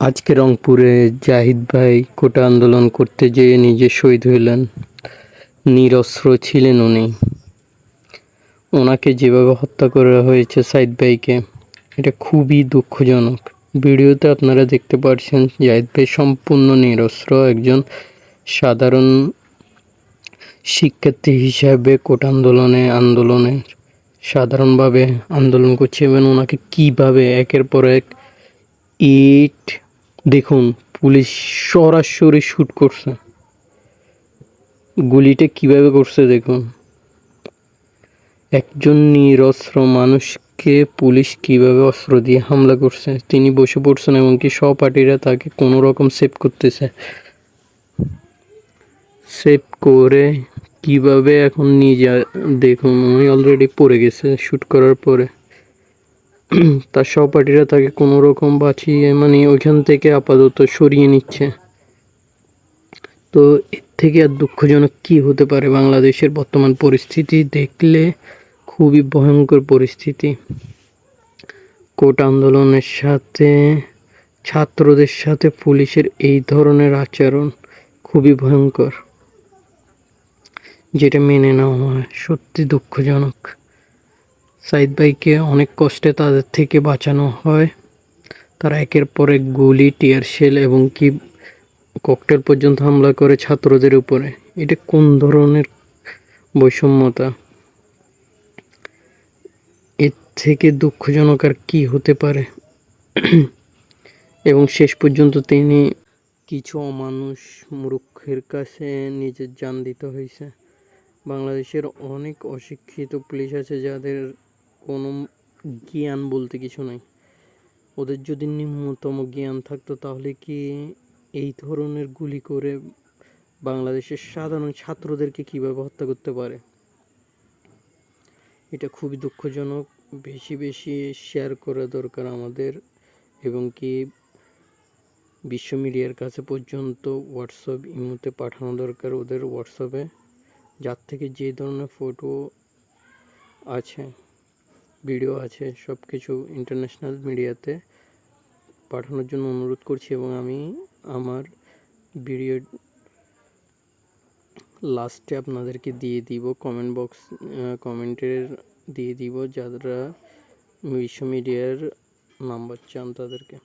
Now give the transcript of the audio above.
আজকে রংপুরে জাহিদ ভাই কোটা আন্দোলন করতে যেয়ে নিজে শহীদ হইলেন। নিরস্ত্র ছিলেন উনি। ওনাকে যেভাবে হত্যা করা হয়েছে সাইদ ভাইকে, এটা খুবই দুঃখজনক। ভিডিওতে আপনারা দেখতে পাচ্ছেন জাহিদ ভাই সম্পূর্ণ নিরস্ত্র একজন সাধারণ শিক্ষার্থী হিসাবে কোটা আন্দোলনে আন্দোলনে সাধারণভাবে আন্দোলন করছে এবং ওনাকে কীভাবে একের পর এক ইট দেখুন, পুলিশ সরাসরি শ্যুট করছে। গুলিটা কীভাবে করছে দেখুন। একজন নিরস্ত্র মানুষকে পুলিশ কীভাবে অস্ত্র দিয়ে হামলা করছে, তিনি বসে পড়ছেন এবং কি সহপাঠীরা তাকে কোনো রকম সেভ করতেছে। সেভ করে কীভাবে এখন নিয়ে নিজে, দেখুন, উনি অলরেডি পড়ে গেছে শ্যুট করার পরে। তার সহপাঠীরা তাকে কোনো রকম বাঁচিয়ে মানে ওইখান থেকে আপাতত সরিয়ে নিচ্ছে। তো এর থেকে আর দুঃখজনক কি হতে পারে বাংলাদেশের বর্তমান পরিস্থিতি দেখলে? খুবই ভয়ঙ্কর পরিস্থিতি। কোট আন্দোলনের সাথে, ছাত্রদের সাথে পুলিশের এই ধরনের আচরণ খুবই ভয়ঙ্কর। যেটা মেনে নেওয়া হয়, সত্যি দুঃখজনক। সাইদ ভাইকে অনেক কষ্টে তাদের থেকে বাঁচানো হয়। তারা একের পর এক গুলি, টিয়ার শেল এবং কি ককটেল পর্যন্ত হামলা করে ছাত্রদের উপরে। এটা কোন ধরনের বৈষম্যতা? এর থেকে দুঃখজনক আর কি হতে পারে? এবং শেষ পর্যন্ত তিনি কিছু অমানুষ মূর্খের কাছে নিজের জান দিতে হয়েছে। বাংলাদেশের অনেক অশিক্ষিত পুলিশ আছে যাদের কোনো জ্ঞান বলতে কিছু নাই। ওদের যদি নিম্নতম জ্ঞান থাকতো তাহলে কি এই ধরনের গুলি করে বাংলাদেশের সাধারণ ছাত্রদেরকে কীভাবে হত্যা করতে পারে? এটা খুবই দুঃখজনক। বেশি বেশি শেয়ার করা দরকার আমাদের এবং কি বিশ্ব মিডিয়ার কাছে পর্যন্ত হোয়াটসঅ্যাপ ইমোতে পাঠানো দরকার ওদের হোয়াটসঅ্যাপে যার থেকে যে ধরনের ফটো আছে। ভিডিও আছে সব কিছু ইন্টারন্যাশনাল মিডিয়াতে পাঠানোর জন্য অনুরোধ করছি এবং আমি আমার ভিডিও লাস্টে আপনাদেরকে দিয়ে দিব কমেন্ট বক্স কমেন্টের দিয়ে দিব যারা বিশ্ব মিডিয়ার নাম্বার চান তাদেরকে।